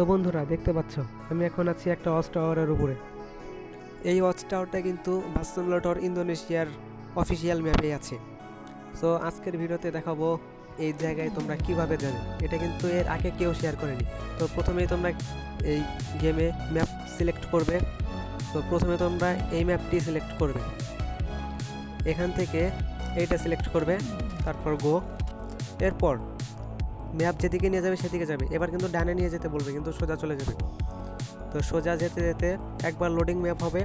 তো বন্ধুরা, দেখতে পাচ্ছ, আমি এখন আছি একটা ওয়াচ টাওয়ারের উপরে। এই ওয়াচ টাওয়ারটা কিন্তু ভাসনলটর ইন্দোনেশিয়ার অফিসিয়াল ম্যাপে আছে। তো আজকের ভিডিওতে দেখাবো এই জায়গায় তোমরা কীভাবে যাবে। এটা কিন্তু এর আগে কেউ শেয়ার করেনি। তো প্রথমেই তোমরা এই গেমে ম্যাপ সিলেক্ট করবে। তো প্রথমে তোমরা এই ম্যাপটি সিলেক্ট করবে। এখান থেকে এইটা সিলেক্ট করবে, তারপর গো এরপর ম্যাপ যেদিকে নিয়ে যাবে সেদিকে যাবে। এবার কিন্তু ডানে নিয়ে যেতে বলবে, কিন্তু সোজা চলে যাবে। তো সোজা যেতে যেতে একবার লোডিং ম্যাপ হবে।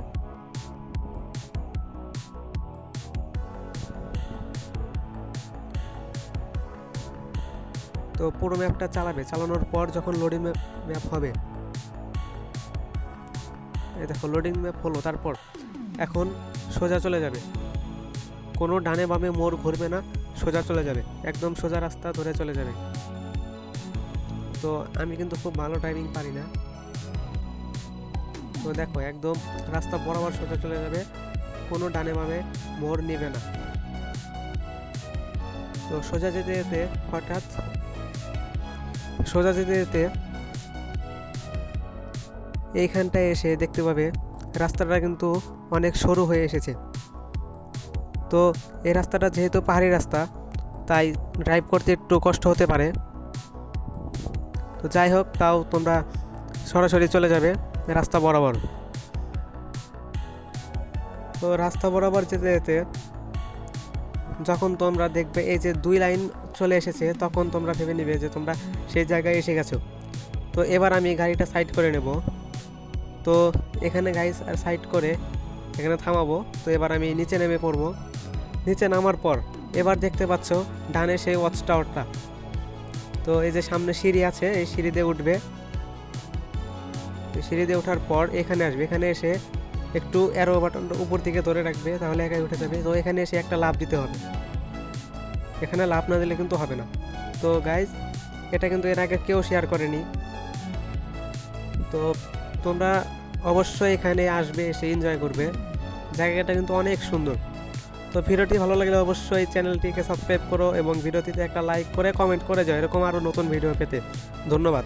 তো পুরো ম্যাপটা চালাবে। চালানোর পর যখন লোডিং ম্যাপ হবে, এই দেখো লোডিং ম্যাপ হলো, তারপর এখন সোজা চলে যাবে। কোনো ডানে বামে মোড় ঘুরবে না, সোজা চলে যাবে। একদম সোজা রাস্তা ধরে চলে যাবে। তো আমি কিন্তু খুব ভালো ড্রাইভিং পারি না। তো দেখো, একদম রাস্তা বরাবর সোজা চলে যাবে, কোনো ডানে বামে মোড় নেবে না। তো সোজা যেতে যেতে হঠাৎ সোজা যেতে যেতে এইখানটায় এসে দেখতে পাবে রাস্তাটা কিন্তু অনেক সরু হয়ে এসেছে। তো এই রাস্তাটা যেহেতু পাহাড়ি রাস্তা, তাই ড্রাইভ করতে একটু কষ্ট হতে পারে। তো যাই হোক, তাও তোমরা সরাসরি চলে যাবে রাস্তা বরাবর। তো রাস্তা বরাবর যেতে যেতে যখন তোমরা দেখবে এই যে দুই লাইন চলে এসেছে, তখন তোমরা ভেবে নিবে যে তোমরা সেই জায়গায় এসে গেছো। তো এবার আমি গাড়িটা সাইড করে নেব। তো এখানে গাড়ি সাইড করে এখানে থামাবো। তো এবার আমি নিচে নেমে পড়ব। নিচে নামার পর এবার দেখতে পাচ্ছ ডানে সেই ওয়াচ টাওয়ারটা তো এই যে সামনে সিঁড়ি আছে, এই সিঁড়ি দিয়ে উঠবে। তো সিঁড়ি দিয়ে ওঠার পর এখানে আসবে। এখানে এসে একটু অ্যারো বাটনটা উপর দিকে ধরে রাখবে, তাহলে একাই উঠে যাবে। তো এখানে এসে একটা লাভ দিতে হবে। এখানে লাভ না দিলে কিন্তু হবে না। তো গাইজ এটা কিন্তু এর আগে কেউ শেয়ার করেনি। তো তোমরা অবশ্যই এখানে আসবে, এসে এনজয় করবে। জায়গাটা কিন্তু অনেক সুন্দর। তো ভিডিওটি ভালো লাগলে অবশ্যই চ্যানেলটিকে সাবস্ক্রাইব করো এবং ভিডিওটিতে একটা লাইক করে কমেন্ট করে যাও। এরকম আরও নতুন ভিডিও পেতে। ধন্যবাদ।